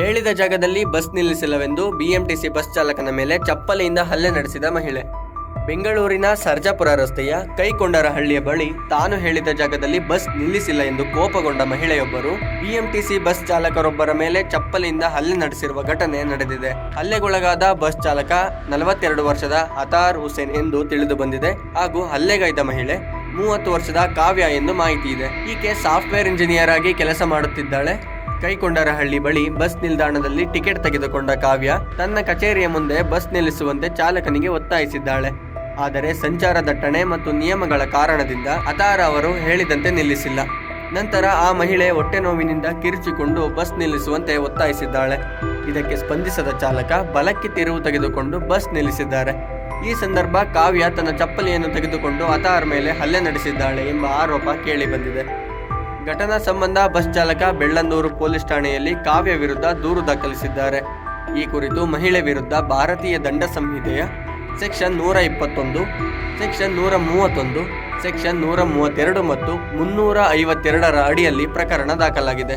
ಹೇಳಿದ ಜಾಗದಲ್ಲಿ bus ನಿಲ್ಲಿಸಿಲ್ಲವೆಂದು BMTC bus ಚಾಲಕನ ಮೇಲೆ ಚಪ್ಪಲಿಯಿಂದ ಹಲ್ಲೆ ನಡೆಸಿದ ಮಹಿಳೆ. ಬೆಂಗಳೂರಿನ ಸರ್ಜಾಪುರ ರಸ್ತೆಯ ಕೈಕೊಂಡರಹಳ್ಳಿಯ ಬಳಿ ತಾನು ಹೇಳಿದ ಜಾಗದಲ್ಲಿ ಬಸ್ ನಿಲ್ಲಿಸಿಲ್ಲ ಎಂದು ಕೋಪಗೊಂಡ ಮಹಿಳೆಯೊಬ್ಬರು ಬಿಎಂಟಿಸಿ ಬಸ್ ಚಾಲಕರೊಬ್ಬರ ಮೇಲೆ ಚಪ್ಪಲಿಯಿಂದ ಹಲ್ಲೆ ನಡೆಸಿರುವ ಘಟನೆ ನಡೆದಿದೆ. ಹಲ್ಲೆಗೊಳಗಾದ ಬಸ್ ಚಾಲಕ ನಲವತ್ತೆರಡು ವರ್ಷದ ಅತಾರ್ ಹುಸೇನ್ ಎಂದು ತಿಳಿದು ಬಂದಿದೆ ಹಾಗೂ ಹಲ್ಲೆಗೈದ ಮಹಿಳೆ ಮೂವತ್ತು ವರ್ಷದ ಕಾವ್ಯ ಎಂದು ಮಾಹಿತಿ ಇದೆ. ಈಕೆ ಸಾಫ್ಟ್ವೇರ್ ಇಂಜಿನಿಯರ್ ಆಗಿ ಕೆಲಸ ಮಾಡುತ್ತಿದ್ದಾಳೆ. ಕೈಕೊಂಡರಹಳ್ಳಿ ಬಳಿ ಬಸ್ ನಿಲ್ದಾಣದಲ್ಲಿ ಟಿಕೆಟ್ ತೆಗೆದುಕೊಂಡ ಕಾವ್ಯ ತನ್ನ ಕಚೇರಿಯ ಮುಂದೆ ಬಸ್ ನಿಲ್ಲಿಸುವಂತೆ ಚಾಲಕನಿಗೆ ಒತ್ತಾಯಿಸಿದ್ದಾಳೆ. ಆದರೆ ಸಂಚಾರ ದಟ್ಟಣೆ ಮತ್ತು ನಿಯಮಗಳ ಕಾರಣದಿಂದ ಅತಾರ ಅವರು ಹೇಳಿದಂತೆ ನಿಲ್ಲಿಸಿಲ್ಲ. ನಂತರ ಆ ಮಹಿಳೆ ಹೊಟ್ಟೆ ನೋವಿನಿಂದ ಕಿರುಚಿಕೊಂಡು ಬಸ್ ನಿಲ್ಲಿಸುವಂತೆ ಒತ್ತಾಯಿಸಿದ್ದಾಳೆ. ಇದಕ್ಕೆ ಸ್ಪಂದಿಸದ ಚಾಲಕ ಬಲಕ್ಕೆ ತಿರುವು ತೆಗೆದುಕೊಂಡು ಬಸ್ ನಿಲ್ಲಿಸಿದ್ದಾರೆ. ಈ ಸಂದರ್ಭ ಕಾವ್ಯ ತನ್ನ ಚಪ್ಪಲಿಯನ್ನು ತೆಗೆದುಕೊಂಡು ಅತಾರ್ ಮೇಲೆ ಹಲ್ಲೆ ನಡೆಸಿದ್ದಾಳೆ ಎಂಬ ಆರೋಪ ಕೇಳಿಬಂದಿದೆ. ಘಟನಾ ಸಂಬಂಧ ಬಸ್ ಚಾಲಕ ಬೆಳ್ಳಂದೂರು ಪೊಲೀಸ್ ಠಾಣೆಯಲ್ಲಿ ಕಾವ್ಯ ವಿರುದ್ಧ ದೂರು ದಾಖಲಿಸಿದ್ದಾರೆ. ಈ ಕುರಿತು ಮಹಿಳೆ ವಿರುದ್ಧ ಭಾರತೀಯ ದಂಡ ಸಂಹಿತೆಯ ಸೆಕ್ಷನ್ ನೂರ ಇಪ್ಪತ್ತೊಂದು, ಸೆಕ್ಷನ್ ನೂರ ಮೂವತ್ತೊಂದು, ಸೆಕ್ಷನ್ ನೂರ ಮೂವತ್ತೆರಡು ಮತ್ತು ಮುನ್ನೂರ ಐವತ್ತೆರಡರ ಅಡಿಯಲ್ಲಿ ಪ್ರಕರಣ ದಾಖಲಾಗಿದೆ.